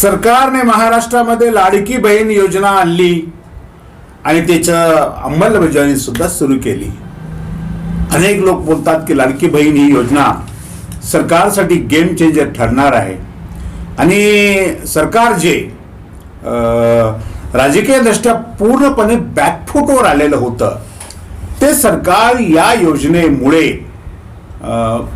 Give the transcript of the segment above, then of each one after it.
सरकारने महाराष्ट्रामध्ये लाडकी बहीण योजना आणली आणि त्याचं अंमलबजावणी सुद्धा सुरू केली. अनेक लोक बोलतात की लाडकी बहीण ही योजना सरकारसाठी गेम चेंजर ठरणार आहे. आणि सरकार जे राजकीयदृष्ट्या पूर्णपणे बॅकफुटवर आलेलं होतं ते सरकार या योजनेमुळे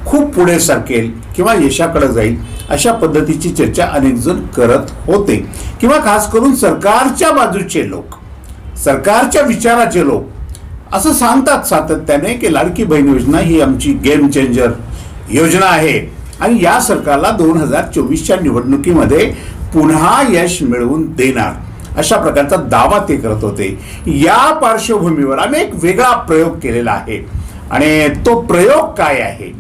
खूप पुढे सरकेल किंवा यशाकडे जाईल अशा पद्धतीची चर्चा अनेक जण करत होते. किंवा खास करून सरकारच्या बाजूचे लोक सरकारच्या विचाराचे लोक असं सांगतात सातत्याने की लाडकी बहीण योजना ही आमची गेम चेंजर योजना आहे. आणि या सरकारला दोन हजार चोवीसच्या निवडणुकीमध्ये पुन्हा यश मिळवून देणार. अशा प्रकारचा दावा ते करत होते. या पार्श्वभूमीवर आम्ही एक वेगळा प्रयोग केलेला आहे. आणि तो प्रयोग काय आहे?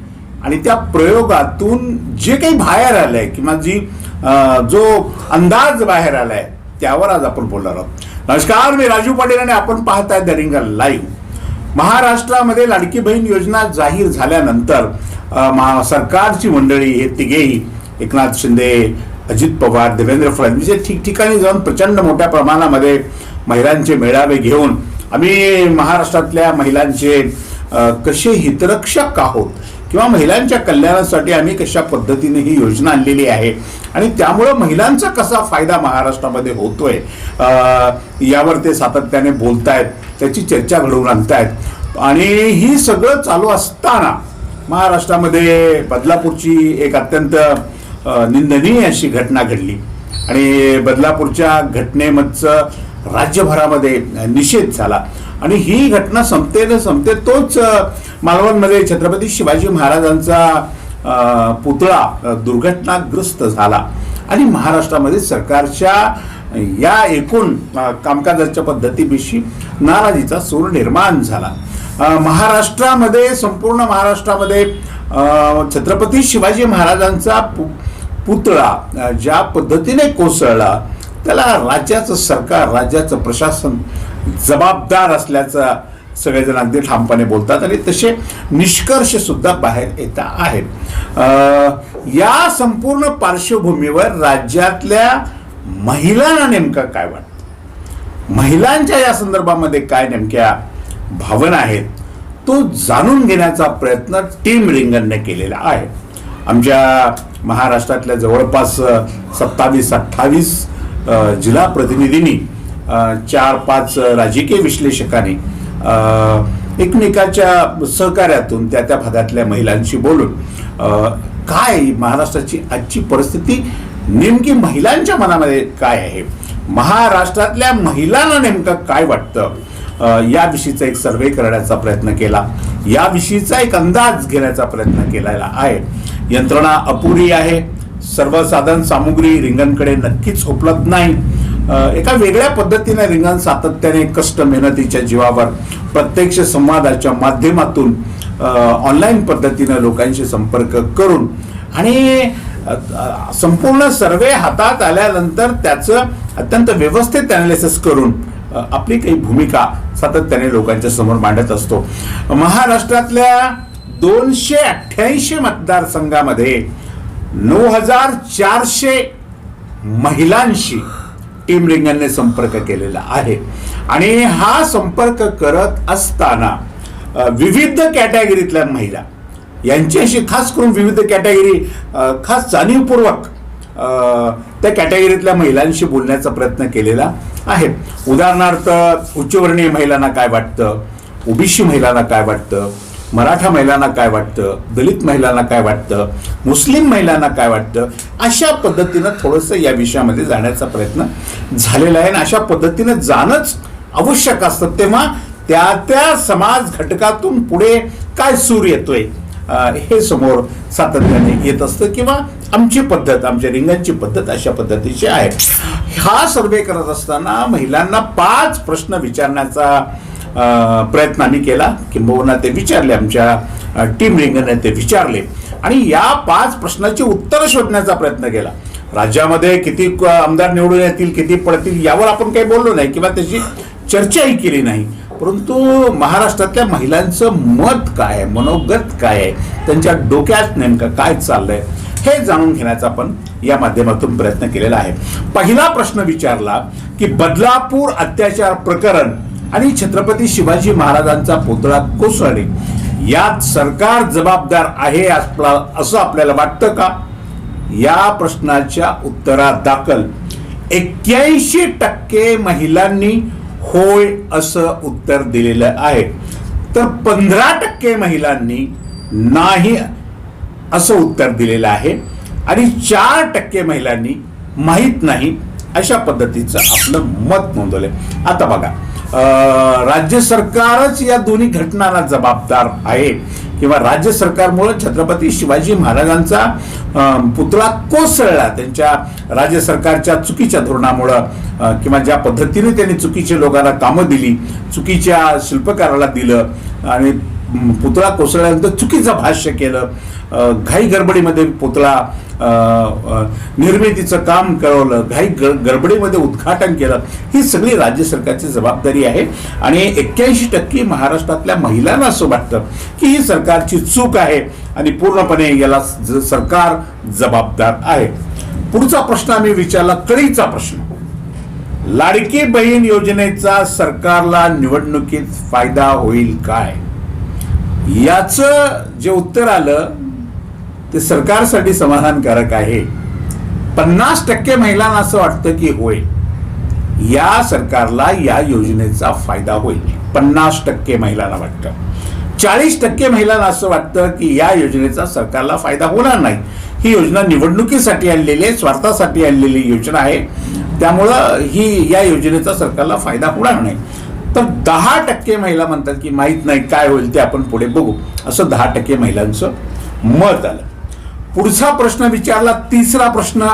आणि त्या प्रयोगातून जे काही बाहेर आलंय किंवा जी जो अंदाज बाहेर आलाय त्यावर आज आपण बोलणार आहोत. नमस्कार मी राजू पाटील आणि आपण पाहताय दरिंगा लाईव्ह. महाराष्ट्रामध्ये लाडकी बहीण योजना जाहीर झाल्यानंतर महा- सरकारची मंडळी हे तिघेही एकनाथ शिंदे अजित पवार देवेंद्र फडणवीस हे ठिकठिकाणी जाऊन प्रचंड मोठ्या प्रमाणामध्ये महिलांचे मेळावे घेऊन आम्ही महाराष्ट्रातल्या महिलांचे कसे हितरक्षक आहोत? किंवा महिलांच्या कल्याणासाठी आम्ही कशा पद्धतीने ही योजना आणलेली आहे? आणि त्यामुळं महिलांचा कसा फायदा महाराष्ट्रामध्ये होतोय? यावर ते सातत्याने बोलतायत त्याची चर्चा घडवून आणतायत. आणि ही सगळं चालू असताना महाराष्ट्रामध्ये बदलापूरची एक अत्यंत निंदनीय अशी घटना घडली. आणि बदलापूरच्या घटनेमधचं राज्यभरामध्ये निषेध झाला. आणि ही घटना संपते न संपते तोच मालवणमध्ये छत्रपती शिवाजी महाराजांचा पुतळा दुर्घटनाग्रस्त झाला. आणि महाराष्ट्रामध्ये सरकारच्या या एकूण कामकाजाच्या पद्धतीविषयी नाराजीचा सूर निर्माण झाला. महाराष्ट्रामध्ये संपूर्ण महाराष्ट्रामध्ये छत्रपती शिवाजी महाराजांचा पु- पुतळा ज्या पद्धतीने कोसळला त्याला राज्याचं सरकार राज्याचं प्रशासन जबाबदार असल्याचं सगळेजण अगदी ठामपणे बोलतात आणि तसे निष्कर्ष सुद्धा बाहेर येत आहेत. या संपूर्ण पार्श्वभूमीवर राज्यातल्या महिलांना नेमकं काय वाटतं? महिलांच्या या संदर्भामध्ये काय नेमक्या भावना आहेत? तो जाणून घेण्याचा प्रयत्न टीम रिंगणने केलेला आहे. आमच्या महाराष्ट्रातल्या जवळपास सत्तावीस अठ्ठावीस जिल्हा प्रतिनिधींनी चार पाच राजकीय विश्लेषकांनी एकमेकाच्या सहकार्यातून त्या त्या भागातल्या महिलांशी बोलून काय महाराष्ट्राची आजची परिस्थिती नेमकी महिलांच्या मनामध्ये काय आहे? महाराष्ट्रातल्या महिलांना नेमकं काय वाटतं? याविषयीचा एक सर्वे करण्याचा प्रयत्न केला. याविषयीचा एक अंदाज घेण्याचा प्रयत्न केलेला आहे. यंत्रणा अपुरी आहे. सर्वसाधारण सामुग्री रिंगणकडे नक्कीच उपलब्ध नाही. एका वेगळ्या पद्धतीने रिंगण सातत्याने कष्ट मेहनतीच्या जीवावर प्रत्यक्ष संवादाच्या माध्यमातून ऑनलाईन पद्धतीनं लोकांशी संपर्क करून आणि संपूर्ण सर्वे हातात आल्यानंतर त्याचं अत्यंत व्यवस्थित अनालिसिस करून आपली काही भूमिका सातत्याने लोकांच्या समोर मांडत असतो. महाराष्ट्रातल्या दोनशे अठ्ठ्याऐंशी मतदारसंघामध्ये नऊ हजार चारशे महिलांशी टीम रिंगणने संपर्क केलेला आहे. आणि हा संपर्क करत असताना विविध कॅटेगरीतल्या महिला यांच्याशी खास करून विविध कॅटेगरी खास जाणीवपूर्वक त्या कॅटेगरीतल्या महिलांशी बोलण्याचा प्रयत्न केलेला आहे. उदाहरणार्थ उच्चवर्णीय महिलांना काय वाटतं? ओबीसी महिलांना काय वाटतं? मराठा महिलांना काय वाटतं? दलित महिलांना काय वाटतं? मुस्लिम महिलांना काय वाटतं? अशा पद्धतीनं थोडंसं या विषयामध्ये जाण्याचा प्रयत्न झालेला आहे. आणि अशा पद्धतीनं जाणंच आवश्यक असतं. तेव्हा त्या त्या समाज घटकातून पुढे काय सूर येतोय हे समोर सातत्याने येत असतं किंवा आमची पद्धत आमच्या रिंगांची पद्धत अशा पद्धतीची आहे. हा सर्वे करत असताना महिलांना पाच प्रश्न विचारण्याचा प्रयत्न आम्ही केला. किंबहुना ते विचारले आमच्या टीम रिंगने ते विचारले. आणि या पाच प्रश्नाची उत्तरं शोधण्याचा प्रयत्न केला. राज्यामध्ये किती आमदार निवडून येतील किती पडतील यावर आपण काही बोललो नाही किंवा त्याची चर्चाही केली नाही. परंतु महाराष्ट्रातल्या महिलांचं मत काय आहे? मनोगत काय आहे? त्यांच्या डोक्यात नेमकं काय चाललंय? हे जाणून घेण्याचा आपण या माध्यमातून प्रयत्न केलेला आहे. पहिला प्रश्न विचारला की बदलापूर अत्याचार प्रकरण आणि छत्रपती शिवाजी महाराजांचा पुतळा कोसळणे. यात सरकार जबाबदार आहे आपला- असं आपल्याला वाटतं का? या प्रश्नाच्या उत्तरात दाखल. एक्क्याऐंशी टक्के महिलांनी होय असं उत्तर दिलेलं आहे. तर पंधरा टक्के महिलांनी नाही असं उत्तर दिलेलं आहे. आणि चार टक्के महिलांनी माहीत नाही अशा पद्धतीचं आपलं मत नोंदवलंय. आता बघा राज्य सरकारच या दोन्ही घटनांना जबाबदार आहे. किंवा राज्य सरकारमुळे छत्रपती शिवाजी महाराजांचा पुतळा कोसळला. त्यांच्या राज्य सरकारच्या चुकीच्या धोरणामुळं किंवा ज्या पद्धतीने त्यांनी चुकीच्या लोकांना कामं दिली चुकीच्या शिल्पकाराला दिलं आणि पुतळा कोसळल्यानंतर चुकीचं भाष्य केलं घाई गडबडीमध्ये पुतळा निर्मितीचं काम करवलं घाई ग- गडबडीमध्ये उद्घाटन केलं ही सगळी राज्य सरकारची जबाबदारी आहे. आणि एक्क्याऐंशी टक्के महाराष्ट्रातल्या महिलांना असं वाटतं की ही सरकारची चूक आहे आणि पूर्णपणे याला सरकार जबाबदार आहे. पुढचा प्रश्न आम्ही विचारला कळीचा प्रश्न. लाडकी बहीण योजनेचा सरकारला निवडणुकीत फायदा होईल काय? याचं जे उत्तर आलं ते सरकारसाठी समाधानकारक आहे. पन्नास टक्के महिलांना असं वाटतं की होय या सरकारला या योजनेचा फायदा होईल. पन्नास टक्के महिलांना वाटतं. चाळीस टक्के महिलांना असं वाटतं की या योजनेचा सरकारला फायदा होणार नाही. ही योजना निवडणुकीसाठी आणलेली आहे स्वार्थासाठी आणलेली योजना आहे. त्यामुळं ही या योजनेचा सरकारला फायदा होणार नाही. तर दहा टक्के महिला म्हणतात की माहीत नाही काय होईल ते आपण पुढे बघू. असं दहा टक्के महिलांचं मत आलं. पुढचा प्रश्न विचारला तिसरा प्रश्न.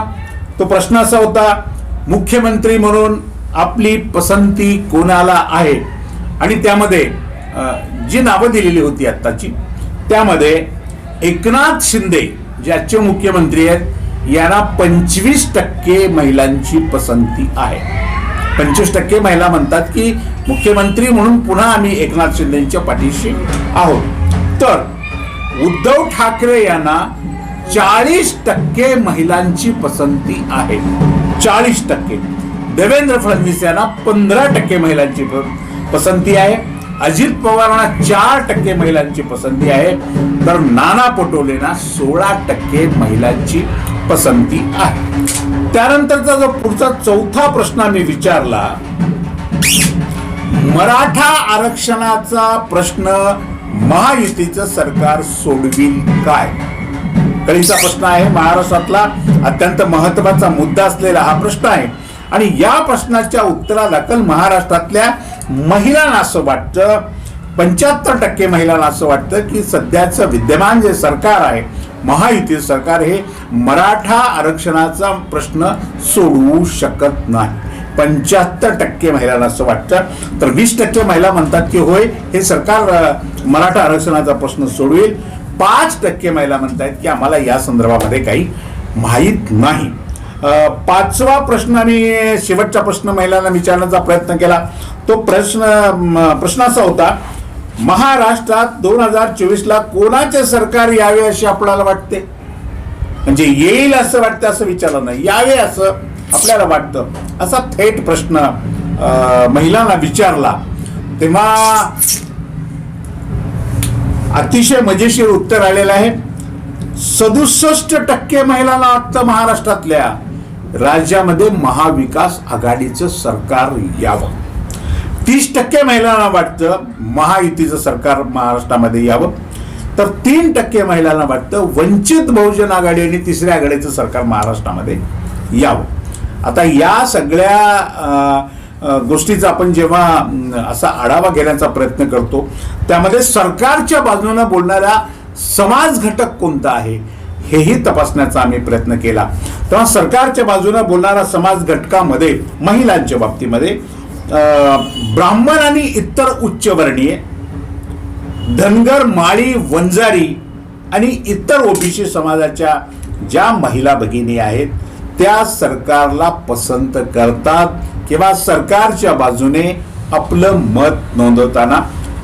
तो प्रश्न असा होता मुख्यमंत्री म्हणून आपली पसंती कोणाला आहे? आणि त्यामध्ये जी नावं दिलेली होती आत्ताची त्यामध्ये एकनाथ शिंदे जे आजचे मुख्यमंत्री आहेत यांना पंचवीस टक्के महिलांची पसंती आहे. पंचवीस टक्के महिला म्हणतात की मुख्यमंत्री म्हणून पुन्हा आम्ही एकनाथ शिंदेच्या पाठीशी आहोत. तर उद्धव ठाकरे यांना चाळीस टक्के महिलांची पसंती आहे. चाळीस टक्के. देवेंद्र फडणवीस यांना पंधरा टक्के महिलांची पसंती आहे. अजित पवारांना चार टक्के महिलांची पसंती आहे. तर नाना पटोलेंना सोळा टक्के महिलांची पसंती आहे. त्यानंतरचा जो पुढचा चौथा प्रश्न आम्ही विचारला मराठा आरक्षणाचा प्रश्न महायुतीचं सरकार सोडवी काय? कळीचा प्रश्न आहे महाराष्ट्रातला अत्यंत महत्त्वाचा मुद्दा असलेला हा प्रश्न आहे. आणि या प्रश्नाच्या उत्तरादाखल महाराष्ट्रातल्या महिलांना असं वाटतं पंच्याहत्तर टक्के महिलांना असं वाटतं की सध्याचं विद्यमान जे सरकार आहे महायुती सरकार हे मराठा आरक्षणाचा प्रश्न सोडवू शकत नाही. पंच्याहत्तर टक्के महिलांना असं वाटतं. तर वीस टक्के महिला म्हणतात की होय हे सरकार मराठा आरक्षणाचा प्रश्न सोडवेल. पाच टक्के महिला म्हणतात की आम्हाला या संदर्भामध्ये काही माहीत नाही. पाचवा प्रश्न आम्ही शेवटचा प्रश्न महिलांना विचारण्याचा प्रयत्न केला. तो प्रश्न प्रश्न असा होता महाराष्ट्रात दोन हजार चोवीसला कोणाचे सरकार यावे असे आपल्याला वाटते? म्हणजे येईल असं वाटतं असं विचारलं नाही. यावे असं आपल्याला वाटतं. असा थेट प्रश्न महिलांना विचारला. तेव्हा अतिशय मजेशीर उत्तर आलेलं आहे. सदुसष्ट टक्के महिलांना वाटतं महाराष्ट्रातल्या राज्यामध्ये महाविकास आघाडीचं सरकार यावं. तीस टक्के महिलांना वाटतं महायुतीचं सरकार महाराष्ट्रामध्ये यावं. तर तीन टक्के महिलांना वाटतं वंचित बहुजन आघाडी आणि तिसऱ्या आघाडीचं सरकार महाराष्ट्रामध्ये यावं. आता या सगळ्या गोष्टीचा आपण जेव्हा असा आढावा घेण्याचा प्रयत्न करतो त्यामध्ये सरकारच्या बाजूनं बोलणारा समाज घटक कोणता आहे हेही तपासण्याचा आम्ही प्रयत्न केला. तेव्हा सरकारच्या बाजूनं बोलणारा समाज घटकामध्ये महिलांच्या बाबतीमध्ये ब्राह्मण आणि इतर उच्चवर्णीय धनगर माळी वंजारी आणि इतर ओबीसी समाजाच्या ज्या महिला भगिनी आहेत त्या सरकारला पसंत करतात. किंवा सरकारच्या बाजूने आपलं मत नोंदवताना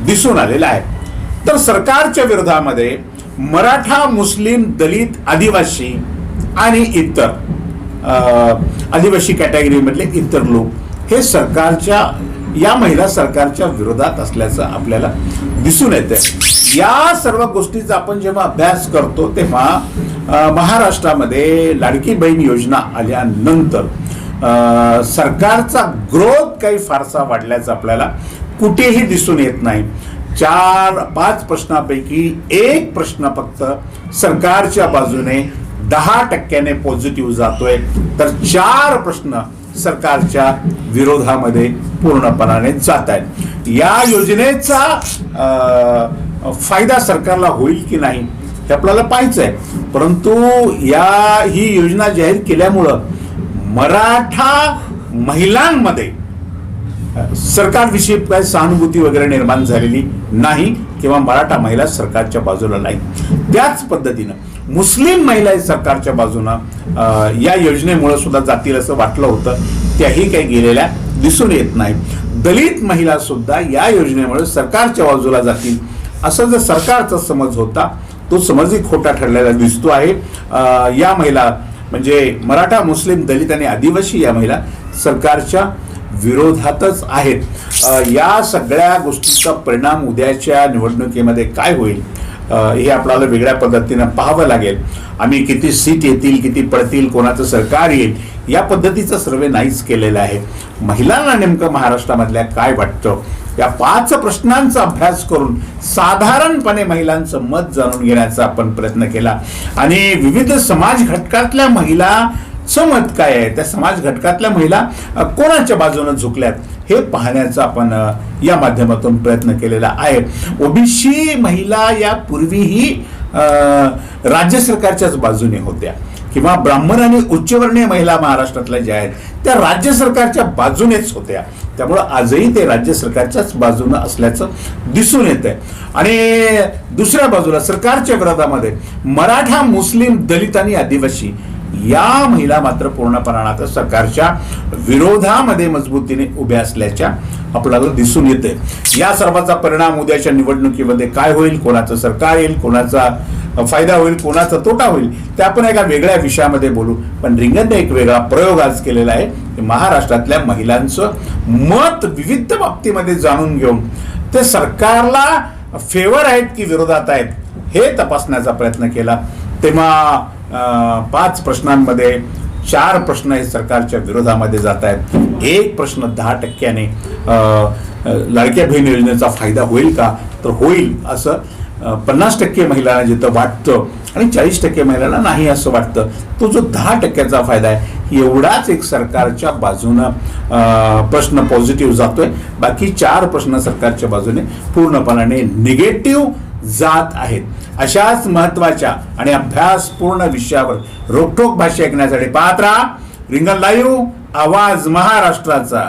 दिसून आलेलं आहे. तर सरकारच्या विरोधामध्ये मराठा मुस्लिम दलित आदिवासी आणि इतर आदिवासी कॅटेगरीमधले इतर लोक हे सरकारच्या या महिला सरकारच्या विरोधात असल्याचं आपल्याला दिसून येतं या सर्व गोष्टीचा आपण जेव्हा अभ्यास करतो तेव्हा महाराष्ट्रामध्ये लाडकी बहीण योजना आल्यानंतर सरकारचा ग्रोथ काही फारसा वाढल्याचं आपल्याला कुठेही दिसून येत नाही. चार पाच प्रश्नापैकी एक प्रश्न फक्त सरकारच्या बाजूने दहा टक्क्याने पॉझिटिव्ह जातोय. तर चार प्रश्न सरकारच्या विरोधामध्ये पूर्णपणाने जात आहेत. या योजनेचा फायदा सरकारला होईल की नाही हे आपल्याला पाहायचं आहे परंतु या ही योजना जाहीर केल्यामुळं मराठा महिलांमध्ये सरकारविषयी काय सहानुभूती वगैरे निर्माण झालेली नाही किंवा मराठा महिला सरकारच्या बाजूला नाही. त्याच पद्धतीनं मुस्लिम महिला सरकारच्या बाजूनं या योजनेमुळे सुद्धा जातील असं वाटलं होतं. त्याही काही गेलेल्या दिसून येत नाही. दलित महिला सुद्धा या योजनेमुळे सरकारच्या बाजूला जातील असं जर सरकारचा समज होता तो समजही खोटा ठरलेला दिसतो आहे. या महिला म्हणजे मराठा मुस्लिम दलित आणि आदिवासी या महिला सरकारच्या विरोधातच आहेत. या सगळ्या गोष्टीचा परिणाम उद्याच्या निवडणुकीमध्ये काय होईल? हे आपल्याला वेगळ्या पद्धतीनं पाहावं लागेल. आम्ही किती सीट येतील किती पडतील कोणाचं सरकार येईल या पद्धतीचा सर्वे नाहीच केलेला आहे. महिलांना नेमकं महाराष्ट्रामधल्या काय वाटतं? या पाच प्रश्नांचा अभ्यास करून साधारणपणे महिलांचं मत जाणून घेण्याचा आपण प्रयत्न केला. आणि विविध समाज घटकातल्या महिलाचं मत काय आहे? त्या समाज घटकातल्या महिला कोणाच्या बाजूने झुकल्यात? हे पाहण्याचा आपण या माध्यमातून प्रयत्न केलेला आहे. ओबीसी महिला या पूर्वीही राज्य सरकारच्याच बाजूने होत्या. किंवा ब्राह्मण आणि उच्चवर्णीय महिला महाराष्ट्रातल्या ज्या आहेत त्या राज्य सरकारच्या बाजूनेच होत्या. त्यामुळं आजही ते राज्य सरकारच्याच बाजूनं असल्याचं दिसून येत आहे आणि दुसऱ्या बाजूला सरकारच्या विरोधामध्ये मराठा मुस्लिम दलित आणि आदिवासी या महिला मात्र पूर्णपणानं आता सरकारच्या विरोधामध्ये मजबूतीने उभ्या असल्याच्या आपल्याला दिसून येते या सर्वाचा परिणाम उद्याच्या निवडणुकीमध्ये काय होईल कोणाचं सरकार येईल कोणाचा फायदा होईल कोणाचा तोटा होईल ते आपण एका वेगळ्या विषयामध्ये बोलू. पण रिंगणने एक वेगळा प्रयोग आज केलेला आहे महाराष्ट्रातल्या महिलांचं मत विविध बाबतीमध्ये जाणून घेऊन ते सरकारला फेवर आहेत की विरोधात आहेत हे तपासण्याचा प्रयत्न केला. तेव्हा पाच प्रश्नांमध्ये चार प्रश्न हे सरकारच्या विरोधामध्ये जात आहेत. एक प्रश्न दहा टक्क्याने लाडक्या बहीण योजनेचा फायदा होईल का? तर होईल असं पन्नास टक्के महिलांना जिथं वाटतं आणि चाळीस टक्के महिलांना नाही असं वाटतं तो जो दहा टक्क्याचा फायदा आहे एवढाच एक सरकारच्या बाजूनं प्रश्न पॉझिटिव्ह जातोय. बाकी चार प्रश्न सरकारच्या बाजूने पूर्णपणाने निगेटिव्ह जात आहेत. अशाच महत्त्वाच्या आणि अभ्यासपूर्ण विषयावर रोखोक भाष्य ऐकण्यासाठी पाहत राहा रिंगण लाईव्ह आवाज महाराष्ट्राचा.